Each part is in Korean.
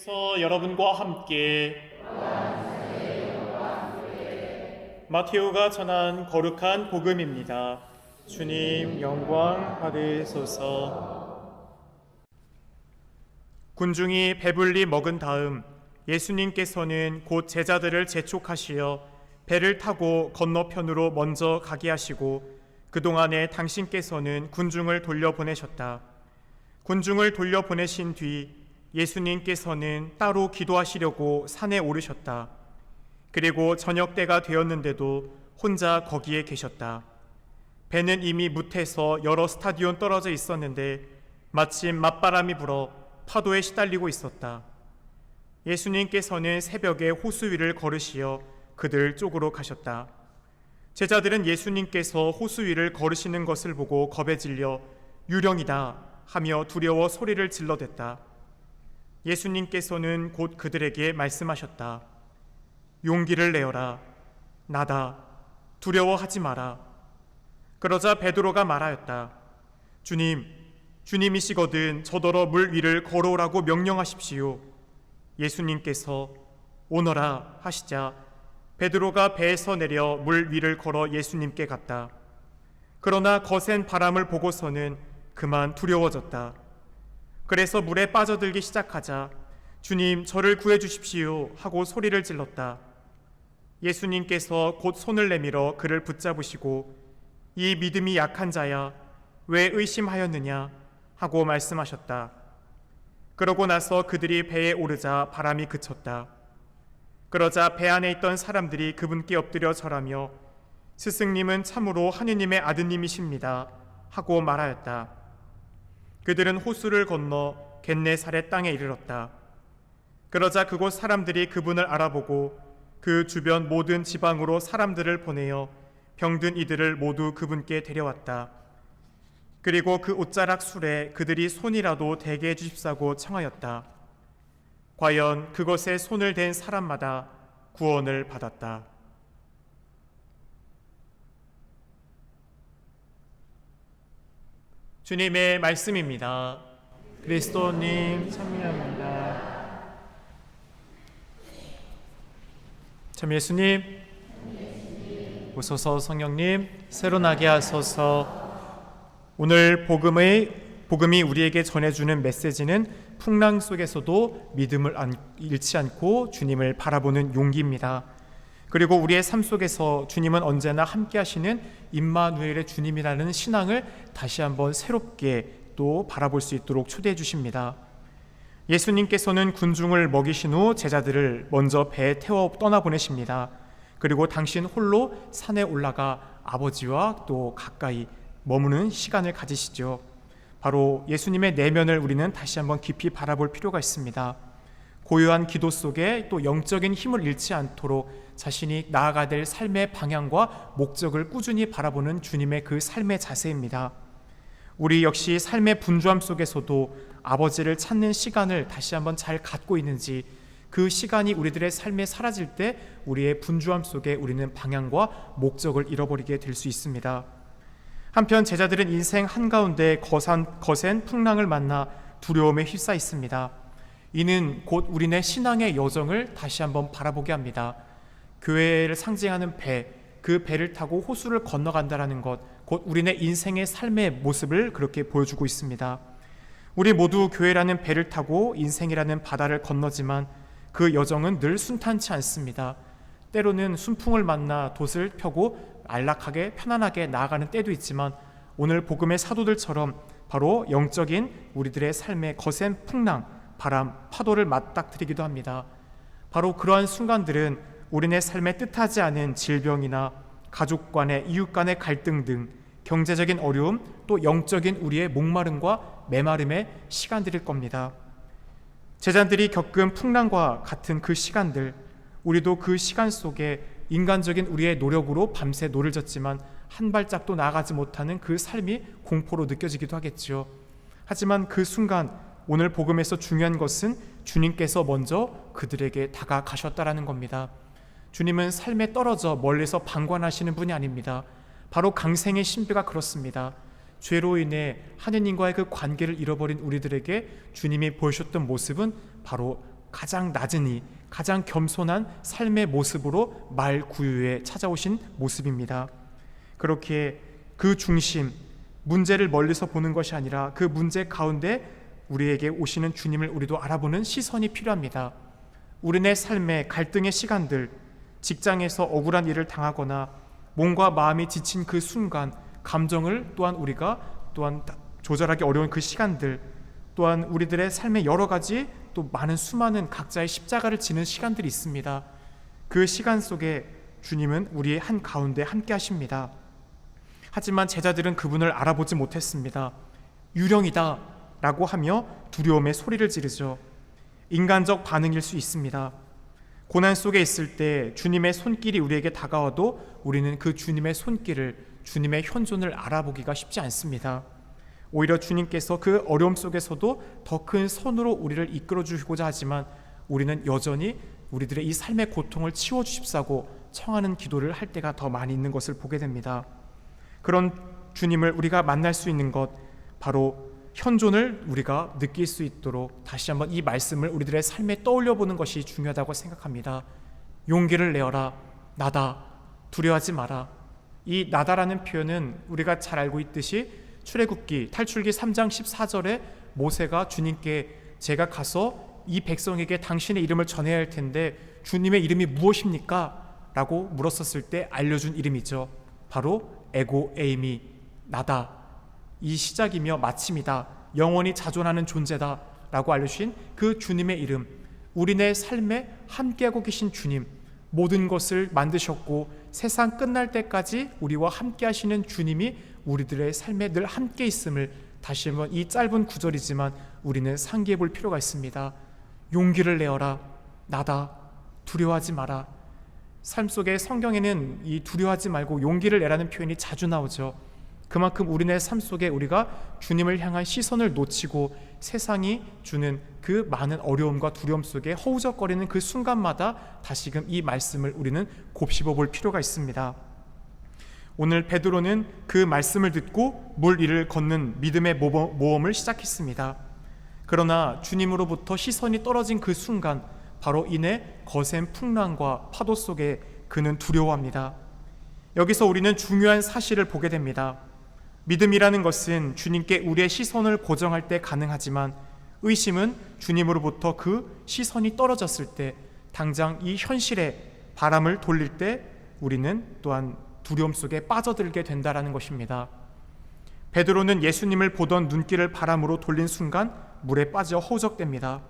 주님께서 여러분과 함께 마테오가 전한 거룩한 복음입니다. 주님 영광 받으소서. 군중이 배불리 먹은 다음 예수님께서는 곧 제자들을 재촉하시어 배를 타고 건너편으로 먼저 가게 하시고 그동안에 당신께서는 군중을 돌려보내셨다. 군중을 돌려보내신 뒤 예수님께서는 따로 기도하시려고 산에 오르셨다. 그리고 저녁 때가 되었는데도 혼자 거기에 계셨다. 배는 이미 무태서 여러 스타디온 떨어져 있었는데 마침 맞바람이 불어 파도에 시달리고 있었다. 예수님께서는 새벽에 호수 위를 걸으시어 그들 쪽으로 가셨다. 제자들은 예수님께서 호수 위를 걸으시는 것을 보고 겁에 질려 유령이다 하며 두려워 소리를 질러댔다. 예수님께서는 곧 그들에게 말씀하셨다. 용기를 내어라. 나다. 두려워하지 마라. 그러자 베드로가 말하였다. 주님, 주님이시거든 저더러 물 위를 걸어오라고 명령하십시오. 예수님께서 오너라 하시자 베드로가 배에서 내려 물 위를 걸어 예수님께 갔다. 그러나 거센 바람을 보고서는 그만 두려워졌다. 그래서 물에 빠져들기 시작하자 주님 저를 구해 주십시오 하고 소리를 질렀다. 예수님께서 곧 손을 내밀어 그를 붙잡으시고 이 믿음이 약한 자야 왜 의심하였느냐 하고 말씀하셨다. 그러고 나서 그들이 배에 오르자 바람이 그쳤다. 그러자 배 안에 있던 사람들이 그분께 엎드려 절하며 스승님은 참으로 하느님의 아드님이십니다 하고 말하였다. 그들은 호수를 건너 겟네사렛 땅에 이르렀다. 그러자 그곳 사람들이 그분을 알아보고 그 주변 모든 지방으로 사람들을 보내어 병든 이들을 모두 그분께 데려왔다. 그리고 그 옷자락 술에 그들이 손이라도 대게 해주십사고 청하였다. 과연 그것에 손을 댄 사람마다 구원을 받았다. 주님의 말씀입니다. 그리스도님 참여합니다. 참 예수님, 오소서 성령님, 새로 나게 하소서. 오늘 복음의 복음이 우리에게 전해주는 메시지는 풍랑 속에서도 믿음을 잃지 않고 주님을 바라보는 용기입니다. 그리고 우리의 삶 속에서 주님은 언제나 함께 하시는 임마누엘의 주님이라는 신앙을 다시 한번 새롭게 또 바라볼 수 있도록 초대해 주십니다. 예수님께서는 군중을 먹이신 후 제자들을 먼저 배에 태워 떠나 보내십니다. 그리고 당신 홀로 산에 올라가 아버지와 또 가까이 머무는 시간을 가지시죠. 바로 예수님의 내면을 우리는 다시 한번 깊이 바라볼 필요가 있습니다. 고요한 기도 속에 또 영적인 힘을 잃지 않도록 자신이 나아가야 될 삶의 방향과 목적을 꾸준히 바라보는 주님의 그 삶의 자세입니다. 우리 역시 삶의 분주함 속에서도 아버지를 찾는 시간을 다시 한번 잘 갖고 있는지 그 시간이 우리들의 삶에 사라질 때 우리의 분주함 속에 우리는 방향과 목적을 잃어버리게 될 수 있습니다. 한편 제자들은 인생 한가운데 거산, 거센 풍랑을 만나 두려움에 휩싸 있습니다. 이는 곧 우리네 신앙의 여정을 다시 한번 바라보게 합니다. 교회를 상징하는 배, 그 배를 타고 호수를 건너간다라는 것, 곧 우리네 인생의 삶의 모습을 그렇게 보여주고 있습니다. 우리 모두 교회라는 배를 타고 인생이라는 바다를 건너지만 그 여정은 늘 순탄치 않습니다. 때로는 순풍을 만나 돛을 펴고 안락하게 편안하게 나아가는 때도 있지만 오늘 복음의 사도들처럼 바로 영적인 우리들의 삶의 거센 풍랑, 바람, 파도를 맞닥뜨리기도 합니다. 바로 그러한 순간들은 우리네 삶에 뜻하지 않은 질병이나 가족 간의 이웃 간의 갈등 등 경제적인 어려움 또 영적인 우리의 목마름과 메마름의 시간들일 겁니다. 제자들이 겪은 풍랑과 같은 그 시간들 우리도 그 시간 속에 인간적인 우리의 노력으로 밤새 노를 졌지만 한 발짝도 나가지 못하는 그 삶이 공포로 느껴지기도 하겠지요. 하지만 그 순간 오늘 복음에서 중요한 것은 주님께서 먼저 그들에게 다가가셨다라는 겁니다. 주님은 삶에 떨어져 멀리서 방관하시는 분이 아닙니다. 바로 강생의 신비가 그렇습니다. 죄로 인해 하느님과의 그 관계를 잃어버린 우리들에게 주님이 보여주셨던 모습은 바로 가장 낮은 이 가장 겸손한 삶의 모습으로 말 구유에 찾아오신 모습입니다. 그렇게 그 중심 문제를 멀리서 보는 것이 아니라 그 문제 가운데 우리에게 오시는 주님을 우리도 알아보는 시선이 필요합니다. 우리네 삶의 갈등의 시간들, 직장에서 억울한 일을 당하거나 몸과 마음이 지친 그 순간, 감정을 또한 우리가 또한 조절하기 어려운 그 시간들, 또한 우리들의 삶의 여러 가지 또 많은 수많은 각자의 십자가를 지는 시간들이 있습니다. 그 시간 속에 주님은 우리의 한 가운데 함께 하십니다. 하지만 제자들은 그분을 알아보지 못했습니다. 유령이다 라고 하며 두려움의 소리를 지르죠. 인간적 반응일 수 있습니다. 고난 속에 있을 때 주님의 손길이 우리에게 다가와도 우리는 그 주님의 손길을 주님의 현존을 알아보기가 쉽지 않습니다. 오히려 주님께서 그 어려움 속에서도 더 큰 선으로 우리를 이끌어 주시고자 하지만 우리는 여전히 우리들의 이 삶의 고통을 치워 주십사고 청하는 기도를 할 때가 더 많이 있는 것을 보게 됩니다. 그런 주님을 우리가 만날 수 있는 것 바로 현존을 우리가 느낄 수 있도록 다시 한번 이 말씀을 우리들의 삶에 떠올려 보는 것이 중요하다고 생각합니다. 용기를 내어라. 나다. 두려워하지 마라. 이 나다라는 표현은 우리가 잘 알고 있듯이 출애굽기 탈출기 3장 14절에 모세가 주님께 제가 가서 이 백성에게 당신의 이름을 전해야 할 텐데 주님의 이름이 무엇입니까? 라고 물었었을 때 알려준 이름이죠. 바로 에고 에이미 나다. 이 시작이며 마침이다. 영원히 자존하는 존재다. 라고 알려주신 그 주님의 이름. 우리네 삶에 함께하고 계신 주님. 모든 것을 만드셨고 세상 끝날 때까지 우리와 함께 하시는 주님이 우리들의 삶에 늘 함께 있음을 다시 한번 이 짧은 구절이지만 우리는 상기해 볼 필요가 있습니다. 용기를 내어라. 나다. 두려워하지 마라. 삶 속에 성경에는 이 두려워하지 말고 용기를 내라는 표현이 자주 나오죠. 그만큼 우리네 삶 속에 우리가 주님을 향한 시선을 놓치고 세상이 주는 그 많은 어려움과 두려움 속에 허우적거리는 그 순간마다 다시금 이 말씀을 우리는 곱씹어 볼 필요가 있습니다. 오늘 베드로는 그 말씀을 듣고 물 위를 걷는 믿음의 모험을 시작했습니다. 그러나 주님으로부터 시선이 떨어진 그 순간 바로 이내 거센 풍랑과 파도 속에 그는 두려워합니다. 여기서 우리는 중요한 사실을 보게 됩니다. 믿음이라는 것은 주님께 우리의 시선을 고정할 때 가능하지만 의심은 주님으로부터 그 시선이 떨어졌을 때 당장 이 현실에 바람을 돌릴 때 우리는 또한 두려움 속에 빠져들게 된다라는 것입니다. 베드로는 예수님을 보던 눈길을 바람으로 돌린 순간 물에 빠져 허우적됩니다.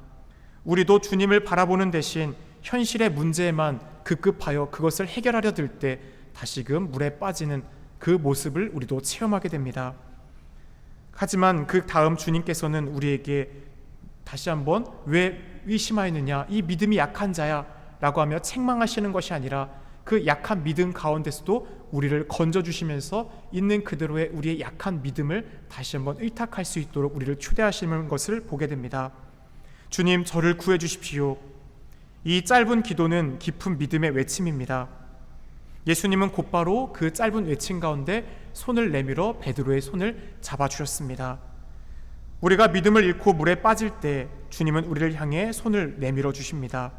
우리도 주님을 바라보는 대신 현실의 문제에만 급급하여 그것을 해결하려 들 때 다시금 물에 빠지는 그 모습을 우리도 체험하게 됩니다. 하지만 그 다음 주님께서는 우리에게 다시 한번 왜 의심하였느냐 이 믿음이 약한 자야 라고 하며 책망하시는 것이 아니라 그 약한 믿음 가운데서도 우리를 건져 주시면서 있는 그대로의 우리의 약한 믿음을 다시 한번 의탁할 수 있도록 우리를 초대하시는 것을 보게 됩니다. 주님 저를 구해 주십시오. 이 짧은 기도는 깊은 믿음의 외침입니다. 예수님은 곧바로 그 짧은 외침 가운데 손을 내밀어 베드로의 손을 잡아 주셨습니다. 우리가 믿음을 잃고 물에 빠질 때 주님은 우리를 향해 손을 내밀어 주십니다.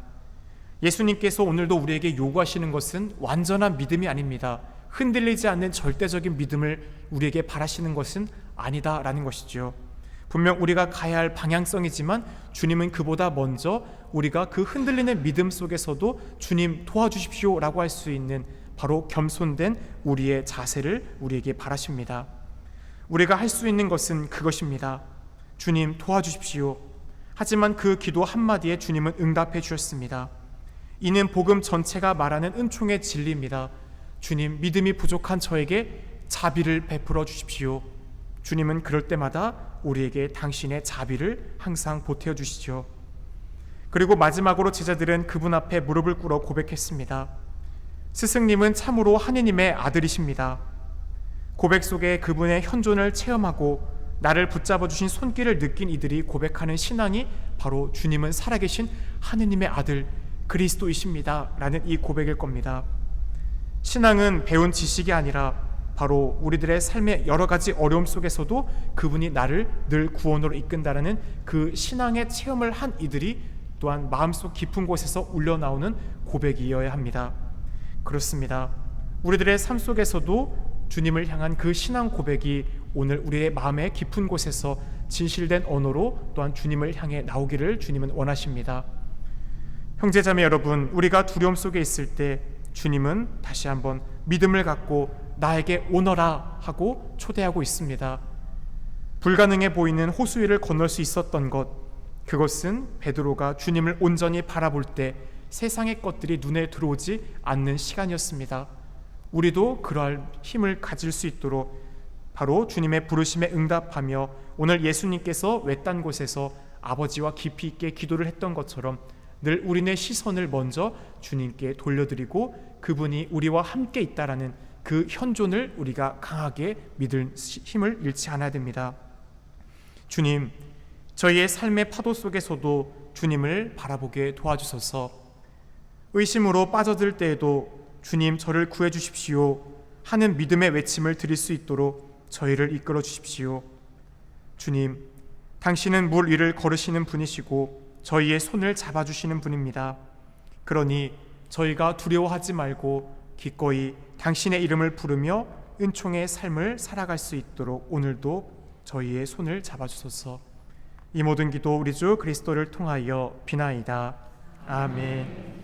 예수님께서 오늘도 우리에게 요구하시는 것은 완전한 믿음이 아닙니다. 흔들리지 않는 절대적인 믿음을 우리에게 바라시는 것은 아니다라는 것이죠. 분명 우리가 가야 할 방향성이지만 주님은 그보다 먼저 우리가 그 흔들리는 믿음 속에서도 주님 도와주십시오라고 할 수 있는 바로 겸손된 우리의 자세를 우리에게 바라십니다. 우리가 할 수 있는 것은 그것입니다. 주님 도와주십시오. 하지만 그 기도 한마디에 주님은 응답해 주셨습니다. 이는 복음 전체가 말하는 은총의 진리입니다. 주님 믿음이 부족한 저에게 자비를 베풀어 주십시오. 주님은 그럴 때마다 우리에게 당신의 자비를 항상 보태어 주시죠. 그리고 마지막으로 제자들은 그분 앞에 무릎을 꿇어 고백했습니다. 스승님은 참으로 하느님의 아들이십니다. 고백 속에 그분의 현존을 체험하고 나를 붙잡아 주신 손길을 느낀 이들이 고백하는 신앙이 바로 주님은 살아계신 하느님의 아들 그리스도이십니다. 라는 이 고백일 겁니다. 신앙은 배운 지식이 아니라 바로 우리들의 삶의 여러 가지 어려움 속에서도 그분이 나를 늘 구원으로 이끈다라는 그 신앙의 체험을 한 이들이 또한 마음속 깊은 곳에서 울려 나오는 고백이어야 합니다. 그렇습니다. 우리들의 삶 속에서도 주님을 향한 그 신앙 고백이 오늘 우리의 마음의 깊은 곳에서 진실된 언어로 또한 주님을 향해 나오기를 주님은 원하십니다. 형제자매 여러분, 우리가 두려움 속에 있을 때 주님은 다시 한번 믿음을 갖고 나에게 오너라 하고 초대하고 있습니다. 불가능해 보이는 호수위를 건널 수 있었던 것, 그것은 베드로가 주님을 온전히 바라볼 때 세상의 것들이 눈에 들어오지 않는 시간이었습니다. 우리도 그러할 힘을 가질 수 있도록 바로 주님의 부르심에 응답하며 오늘 예수님께서 외딴 곳에서 아버지와 깊이 있게 기도를 했던 것처럼 늘 우리네 시선을 먼저 주님께 돌려드리고 그분이 우리와 함께 있다라는 그 현존을 우리가 강하게 믿을 힘을 잃지 않아야 됩니다. 주님, 저희의 삶의 파도 속에서도 주님을 바라보게 도와주소서. 의심으로 빠져들 때에도 주님 저를 구해 주십시오 하는 믿음의 외침을 드릴 수 있도록 저희를 이끌어 주십시오. 주님, 당신은 물 위를 걸으시는 분이시고 저희의 손을 잡아 주시는 분입니다. 그러니 저희가 두려워하지 말고 기꺼이 당신의 이름을 부르며 은총의 삶을 살아갈 수 있도록 오늘도 저희의 손을 잡아 주소서. 이 모든 기도 우리 주 그리스도를 통하여 비나이다. 아멘.